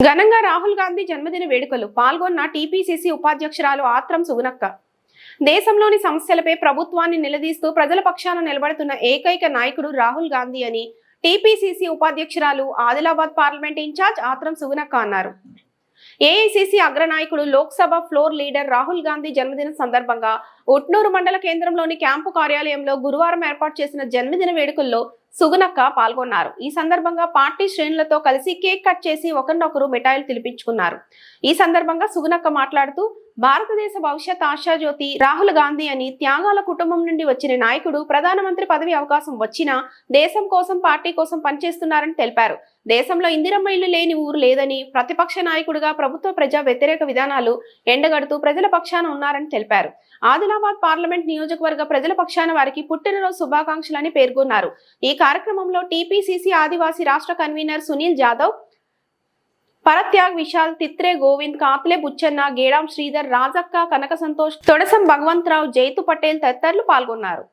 ఘనంగా రాహుల్ గాంధీ జన్మదిన వేడుకలు పాల్గొన్న టీపీసీసీ ఉపాధ్యక్షురాలు ఆత్రం సుగునక్క దేశంలోని సమస్యలపై ప్రభుత్వాన్ని నిలదీస్తూ ప్రజల పక్షాన నిలబడుతున్న ఏకైక నాయకుడు రాహుల్ గాంధీ అని టీపీసీసీ ఉపాధ్యక్షురాలు ఆదిలాబాద్ పార్లమెంట్ ఇన్ఛార్జ్ ఆత్రం సుగునక్క అన్నారు. ఏఐసీసీ అగ్రనాయకుడు లోక్సభ ఫ్లోర్ లీడర్ రాహుల్ గాంధీ జన్మదిన సందర్భంగా ఉట్నూరు మండల కేంద్రంలోని క్యాంపు కార్యాలయంలో గురువారం ఏర్పాటు చేసిన జన్మదిన వేడుకల్లో సుగునక్క పాల్గొన్నారు. ఈ సందర్భంగా పార్టీ శ్రేణులతో కలిసి కేక్ కట్ చేసి ఒకరినొకరు మిఠాయిలు తినిపించుకున్నారు. ఈ సందర్భంగా సుగునక్క మాట్లాడుతూ భారతదేశ భవిష్యత్ ఆశాజ్యోతి రాహుల్ గాంధీ అని త్యాగాల కుటుంబం నుండి వచ్చిన నాయకుడు ప్రధానమంత్రి పదవి అవకాశం వచ్చినా దేశం కోసం పార్టీ కోసం పనిచేస్తున్నారని తెలిపారు. దేశంలో ఇందిరమ్మ ఇల్లు లేని ఊరు లేదని ప్రతిపక్ష నాయకుడిగా ప్రభుత్వ ప్రజా వ్యతిరేక విధానాలు ఎండగడుతూ ప్రజల పక్షాన ఉన్నారని తెలిపారు. ఆదిలాబాద్ పార్లమెంట్ నియోజకవర్గ ప్రజల పక్షాన వారికి పుట్టినరోజు శుభాకాంక్షలని పేర్కొన్నారు. ఈ కార్యక్రమంలో టీపీసీసీ ఆదివాసీ రాష్ట్ర కన్వీనర్ సునీల్ జాదవ్ పరత్యాగ్ విశాల్ తిత్రే గోవింద్ కాత్లే బుచ్చన్న గేడాం శ్రీధర్ రాజక్క కనక సంతోష్ తొడసం భగవంతరావు జైతు పటేల్ తదితరులు పాల్గొన్నారు.